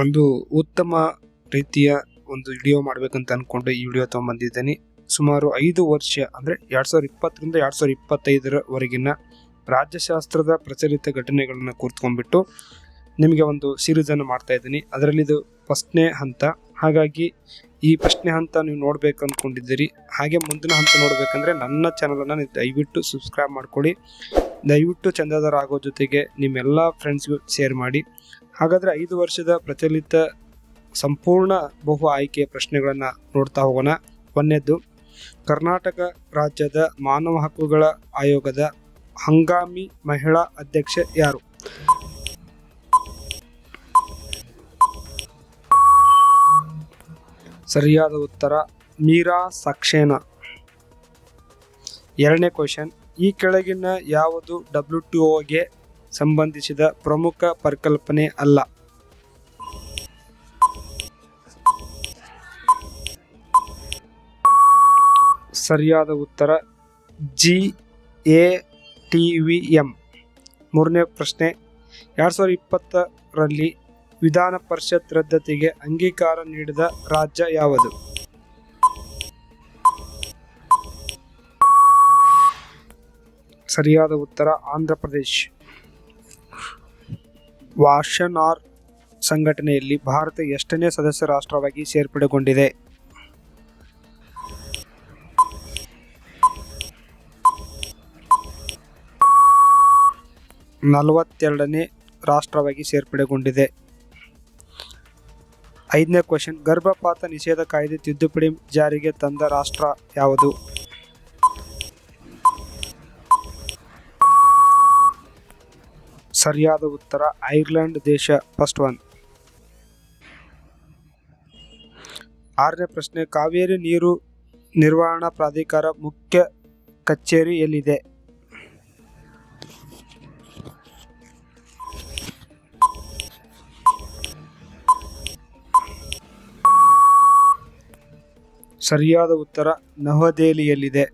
ಒಂದು ಉತ್ತಮ ರೀತಿಯ ಒಂದು ವಿಡಿಯೋ ಮಾಡಬೇಕಂತ ಅನ್ಕೊಂಡು ಈ ವಿಡಿಯೋ ತಗೊಂಬಂದಿದ್ದೀನಿ. ಸುಮಾರು ಐದು ವರ್ಷ ಅಂದರೆ ಎರಡು ಸಾವಿರದ ಇಪ್ಪತ್ತರಿಂದ ಎರಡು ಸಾವಿರದ ಇಪ್ಪತ್ತೈದರವರೆಗಿನ ರಾಜ್ಯಶಾಸ್ತ್ರದ ಪ್ರಚಲಿತ ಘಟನೆಗಳನ್ನು ಕೂರ್ತ್ಕೊಂಡ್ಬಿಟ್ಟು ನಿಮಗೆ ಒಂದು ಸೀರೀಸನ್ನು ಮಾಡ್ತಾ ಇದ್ದೀನಿ. ಅದರಲ್ಲಿ ಇದು ಫಸ್ಟ್ನೇ ಹಂತ. ಹಾಗಾಗಿ ಈ ಫಸ್ಟ್ನೇ ಹಂತ ನೀವು ನೋಡಬೇಕು ಅಂದ್ಕೊಂಡಿದ್ದೀರಿ ಹಾಗೆ ಮುಂದಿನ ಹಂತ ನೋಡಬೇಕಂದ್ರೆ ನನ್ನ ಚಾನಲನ್ನು ನೀವು ದಯವಿಟ್ಟು ಸಬ್ಸ್ಕ್ರೈಬ್ ಮಾಡ್ಕೊಳ್ಳಿ. ದಯವಿಟ್ಟು ಚಂದಾದಾರ ಆಗೋ ಜೊತೆಗೆ ನಿಮ್ಮೆಲ್ಲ ಫ್ರೆಂಡ್ಸ್ಗೂ ಶೇರ್ ಮಾಡಿ. ಹಾಗಾದ್ರೆ ಐದು ವರ್ಷದ ಪ್ರಚಲಿತ ಸಂಪೂರ್ಣ ಬಹು ಆಯ್ಕೆಯ ಪ್ರಶ್ನೆಗಳನ್ನು ನೋಡ್ತಾ ಹೋಗೋಣ. ಒಂದನೇದ್ದು, ಕರ್ನಾಟಕ ರಾಜ್ಯದ ಮಾನವ ಹಕ್ಕುಗಳ ಆಯೋಗದ ಹಂಗಾಮಿ ಮಹಿಳಾ ಅಧ್ಯಕ್ಷೆ ಯಾರು? ಸರಿಯಾದ ಉತ್ತರ, ಮೀರಾ ಸಕ್ಸೇನಾ. ಎರಡನೇ ಕ್ವಶನ್ ಈ ಕೆಳಗಿನ ಯಾವುದು ಡಬ್ಲ್ಯೂ ಟಿ ಒಗೆ ಸಂಬಂಧಿಸಿದ ಪ್ರಮುಖ ಪರಿಕಲ್ಪನೆ ಅಲ್ಲ. ಸರಿಯಾದ ಉತ್ತರ G A T V M ಮೂರನೇ ಪ್ರಶ್ನೆ, ಎರಡು ಸಾವಿರದ ಇಪ್ಪತ್ತರಲ್ಲಿ ವಿಧಾನ ಪರಿಷತ್ ರದ್ದತಿಗೆ ಅಂಗೀಕಾರ ನೀಡಿದ ರಾಜ್ಯ ಯಾವುದು? ಸರಿಯಾದ ಉತ್ತರ, ಆಂಧ್ರ ಪ್ರದೇಶ್. ವಾಷನಾರ್ ಸಂಘಟನೆಯಲ್ಲಿ ಭಾರತ ಎಷ್ಟನೇ ಸದಸ್ಯ ರಾಷ್ಟ್ರವಾಗಿ ಸೇರ್ಪಡೆಗೊಂಡಿದೆ? ನಲವತ್ತೆರಡನೇ ರಾಷ್ಟ್ರವಾಗಿ ಸೇರ್ಪಡೆಗೊಂಡಿದೆ. ಐದನೇ ಕ್ವಶನ್ ಗರ್ಭಪಾತ ನಿಷೇಧ ಕಾಯ್ದೆ ತಿದ್ದುಪಡಿ ಜಾರಿಗೆ ತಂದ ರಾಷ್ಟ್ರ ಯಾವುದು? ಸರಿಯಾದ ಉತ್ತರ ಐರ್ಲೆಂಡ್ ದೇಶ ಫಸ್ಟ್ ಒನ್ ಆರನೇ ಪ್ರಶ್ನೆ, ಕಾವೇರಿ ನೀರು ನಿರ್ವಹಣಾ ಪ್ರಾಧಿಕಾರ ಮುಖ್ಯ ಕಚೇರಿ ಎಲ್ಲಿದೆ? ಸರಿಯಾದ ಉತ್ತರ ನವದೆಹಲಿಯಲ್ಲಿದೆ.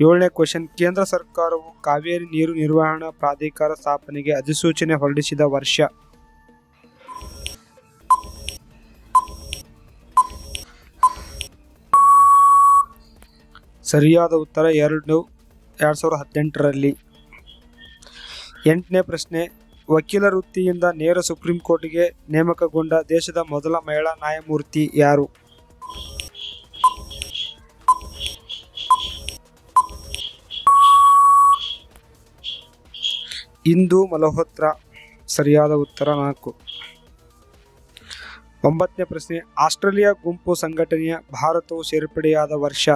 ಏಳನೇ ಕ್ವಶನ್ ಕೇಂದ್ರ ಸರ್ಕಾರವು ಕಾವೇರಿ ನೀರು ನಿರ್ವಹಣಾ ಪ್ರಾಧಿಕಾರ ಸ್ಥಾಪನೆಗೆ ಅಧಿಸೂಚನೆ ಹೊರಡಿಸಿದ ವರ್ಷ. ಸರಿಯಾದ ಉತ್ತರ ಎರಡು ಎರಡು ಸಾವಿರದ ಹದಿನೆಂಟರಲ್ಲಿ. ಎಂಟನೇ ಪ್ರಶ್ನೆ ವಕೀಲ ವೃತ್ತಿಯಿಂದ ನೇರ ಸುಪ್ರೀಂ ಕೋರ್ಟ್ಗೆ ನೇಮಕಗೊಂಡ ದೇಶದ ಮೊದಲ ಮಹಿಳಾ ನ್ಯಾಯಮೂರ್ತಿ ಯಾರು? ಇಂದು ಮಲ್ಹೋತ್ರಾ ಸರಿಯಾದ ಉತ್ತರ ನಾಲ್ಕು. ಒಂಬತ್ತನೇ ಪ್ರಶ್ನೆ, ಆಸ್ಟ್ರೇಲಿಯಾ ಗುಂಪು ಸಂಘಟನೆಯ ಭಾರತವು ಸೇರ್ಪಡೆಯಾದ ವರ್ಷ.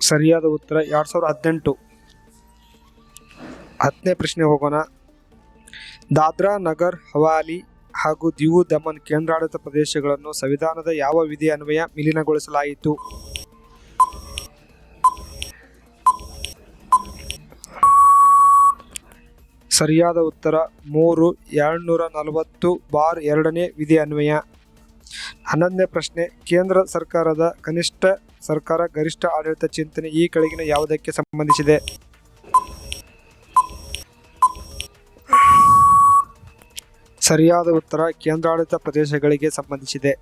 ಸರಿಯಾದ ಉತ್ತರ ಎರಡು ಸಾವಿರದ ಹದಿನೆಂಟು. ಹತ್ತನೇ ಪ್ರಶ್ನೆ ಹೋಗೋಣ. ದಾದ್ರಾ ನಗರ್, ಹವಾಲಿ ಹಾಗೂ ದಿವು ದಮನ್ ಕೇಂದ್ರಾಡಳಿತ ಪ್ರದೇಶಗಳನ್ನು ಸಂವಿಧಾನದ ಯಾವ ವಿಧಿ ಅನ್ವಯ ವಿಲೀನಗೊಳಿಸಲಾಯಿತು? ಸರಿಯಾದ ಉತ್ತರ, ಮೂರು, ಎರಡುನೂರ ನಲವತ್ತು ಬಾರ್ ಎರಡನೇ ವಿಧಿ ಅನ್ವಯ. ಹನ್ನೊಂದನೇ ಪ್ರಶ್ನೆ, ಕೇಂದ್ರ ಸರ್ಕಾರದ ಕನಿಷ್ಠ ಸರ್ಕಾರ ಗರಿಷ್ಠ ಆಡಳಿತ ಚಿಂತನೆ ಈ ಕೆಳಗಿನ ಯಾವುದಕ್ಕೆ ಸಂಬಂಧಿಸಿದೆ? ಸರಿಯಾದ ಉತ್ತರ ಕೇಂದ್ರಾಡಳಿತ ಪ್ರದೇಶಗಳಿಗೆ ಸಂಬಂಧಿಸಿದೆ.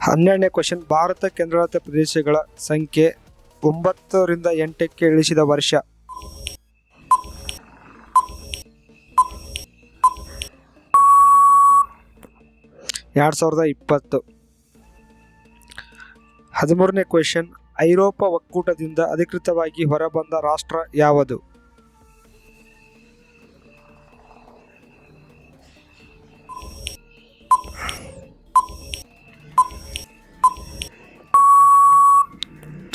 ಹನ್ನೆರಡನೇ ಕ್ವಶನ್, ಭಾರತ ಕೇಂದ್ರಾಡಳಿತ ಪ್ರದೇಶಗಳ ಸಂಖ್ಯೆ ಒಂಬತ್ತರಿಂದ ಎಂಟಕ್ಕೆ ಇಳಿಸಿದ ವರ್ಷ. ಎರಡು ಸಾವಿರದ ಇಪ್ಪತ್ತು. ಹದಿಮೂರನೇ ಕ್ವೆಶನ್ ಐರೋಪ ಒಕ್ಕೂಟದಿಂದ ಅಧಿಕೃತವಾಗಿ ಹೊರಬಂದ ರಾಷ್ಟ್ರ ಯಾವುದು?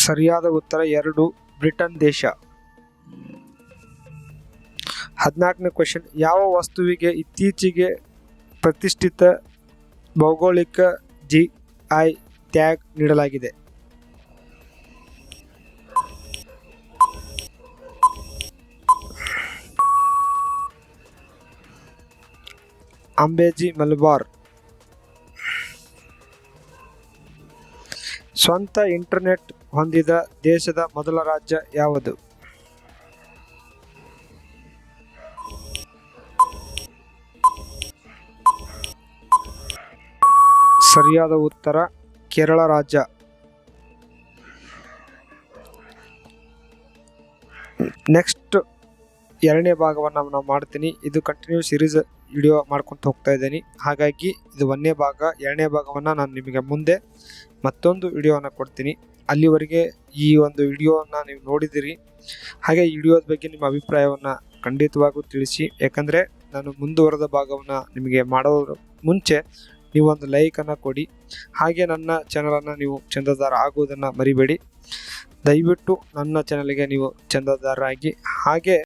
ಸರಿಯಾದ ಉತ್ತರ ಎರಡು, ಬ್ರಿಟನ್ ದೇಶ. ಹದಿನಾಲ್ಕನೇ ಕ್ವೆಶನ್, ಯಾವ ವಸ್ತುವಿಗೆ ಇತ್ತೀಚೆಗೆ ಪ್ರತಿಷ್ಠಿತ ಭೌಗೋಳಿಕ ಜಿ ಐ ಟ್ಯಾಗ್ ನೀಡಲಾಗಿದೆ? ಅಂಬೇಜಿ ಮಲಬಾರ್. ಸ್ವಂತ ಇಂಟರ್ನೆಟ್ ಹೊಂದಿದ ದೇಶದ ಮೊದಲ ರಾಜ್ಯ ಯಾವುದು? ಸರಿಯಾದ ಉತ್ತರ, ಕೇರಳ ರಾಜ್ಯ. ನೆಕ್ಸ್ಟ್ ಎರಡನೇ ಭಾಗವನ್ನು ನಾವು ಮಾಡ್ತೀನಿ. ಇದು ಕಂಟಿನ್ಯೂ ಸಿರೀಸ್ ವಿಡಿಯೋ ಮಾಡ್ಕೊತ ಹೋಗ್ತಾ ಇದ್ದೀನಿ. ಹಾಗಾಗಿ ಇದು ಒಂದನೇ ಭಾಗ. ಎರಡನೇ ಭಾಗವನ್ನು ನಾನು ನಿಮಗೆ ಮುಂದೆ ಮತ್ತೊಂದು ವಿಡಿಯೋವನ್ನು ಕೊಡ್ತೀನಿ. ಅಲ್ಲಿವರೆಗೆ ಈ ಒಂದು ವಿಡಿಯೋವನ್ನು ನೀವು ನೋಡಿದಿರಿ ಹಾಗೆ ಈ ವಿಡಿಯೋದ ಬಗ್ಗೆ ನಿಮ್ಮ ಅಭಿಪ್ರಾಯವನ್ನು ಖಂಡಿತವಾಗೂ ತಿಳಿಸಿ. ಯಾಕಂದರೆ ನಾನು ಮುಂದುವರೆದ ಭಾಗವನ್ನು ನಿಮಗೆ ಮಾಡೋದ್ರ ಮುಂಚೆ ನೀವು ಒಂದು ಲೈಕನ್ನು ಕೊಡಿ. ಹಾಗೆ ನನ್ನ ಚಾನಲನ್ನು ನೀವು ಚಂದದಾರ ಆಗುವುದನ್ನು ಮರಿಬೇಡಿ. ದಯವಿಟ್ಟು ನನ್ನ ಚಾನಲ್ಗೆ ನೀವು ಚಂದದಾರರಾಗಿ. ಹಾಗೆ